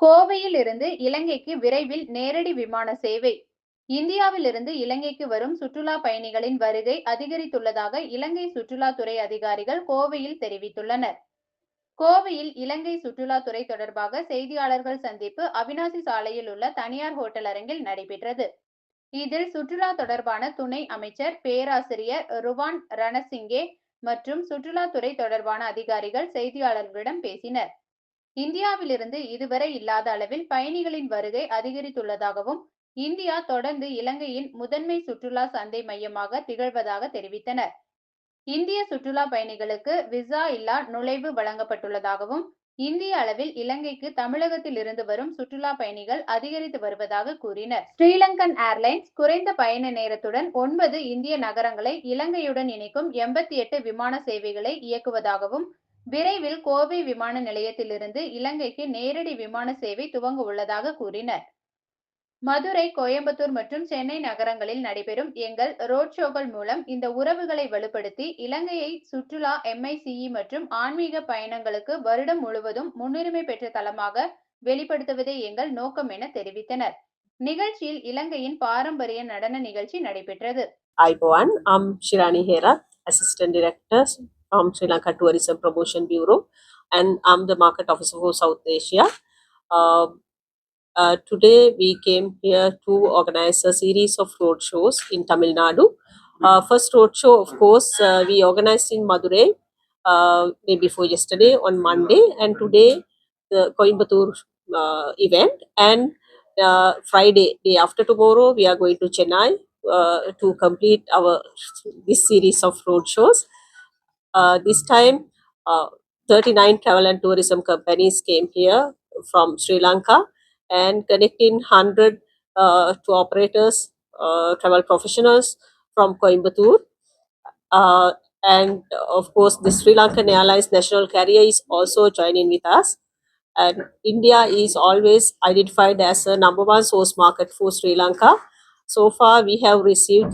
கோவையில் இருந்து இலங்கைக்கு விரைவில் நேரடி விமான சேவை. இந்தியாவில் இருந்து இலங்கைக்கு வரும் சுற்றுலா பயணிகளின் வருகை அதிகரித்துள்ளதாக இலங்கை சுற்றுலாத்துறை அதிகாரிகள் கோவையில் தெரிவித்துள்ளனர். கோவையில் இலங்கை சுற்றுலாத்துறை தொடர்பாக செய்தியாளர்கள் சந்திப்பு அவினாசி சாலையில் உள்ள தனியார் ஹோட்டல் அரங்கில் நடைபெற்றது. இதில் சுற்றுலா தொடர்பான துணை அமைச்சர் பேராசிரியர் ருவான் ரணசிங்கே மற்றும் சுற்றுலாத்துறை தொடர்பான அதிகாரிகள் செய்தியாளர்களிடம் பேசினர். இந்தியாவிலிருந்து இதுவரை இல்லாத அளவில் பயணிகளின் வருகை அதிகரித்துள்ளதாகவும் இந்தியா தொடர்ந்து இலங்கையின் முதன்மை சுற்றுலா சந்தை மையமாக திகழ்வதாக தெரிவித்தனர். இந்திய சுற்றுலா பயணிகளுக்கு விசா இல்லா நுழைவு வழங்கப்பட்டுள்ளதாகவும் இந்திய அளவில் இலங்கைக்கு தமிழகத்தில் இருந்து வரும் சுற்றுலா பயணிகள் அதிகரித்து வருவதாக கூறினர். ஸ்ரீலங்கன் ஏர்லைன்ஸ் குறைந்த பயண நேரத்துடன் ஒன்பது இந்திய நகரங்களை இலங்கையுடன் இணைக்கும் எண்பத்தி எட்டு விமான சேவைகளை இயக்குவதாகவும் விரைவில் கோவை விமான நிலையத்திலிருந்து இலங்கைக்கு நேரடி விமான சேவை துவங்க உள்ளதாக கூறினர். மதுரை கோயம்புத்தூர் மற்றும் சென்னை நகரங்களில் நடைபெறும் எங்கள் ரோட் ஷோக்கள் மூலம் இந்த உறவுகளை வலுப்படுத்தி இலங்கையை சுற்றுலா எம்ஐசிஇ மற்றும் ஆன்மீக பயணங்களுக்கு வருடம் முழுவதும் முன்னுரிமை பெற்ற தளமாக வெளிப்படுத்துவதே எங்கள் நோக்கம் என தெரிவித்தனர். நிகழ்ச்சியில் இலங்கையின் பாரம்பரிய நடன நிகழ்ச்சி நடைபெற்றது. Iboan, am Shirani Hera assistant director from Sri Lanka Tourism Promotion Bureau, and I'm the Market Officer for South Asia. Uh, uh, today we came here to organize a series of road shows in Tamil Nadu. Uh, first road show, of course, uh, we organized in Madurai uh, day before yesterday on Monday, and today the Coimbatore uh, event, and uh, Friday, day after tomorrow, we are going to Chennai uh, to complete our this series of road shows. Uh, this time, uh, 39 travel and tourism companies came here from Sri Lanka and connecting 100 uh, to operators, uh, travel professionals from Coimbatore. Uh, and of course, the Sri Lankan Airlines national carrier is also joining with us. And India is always identified as a number one source market for Sri Lanka. So far, we have received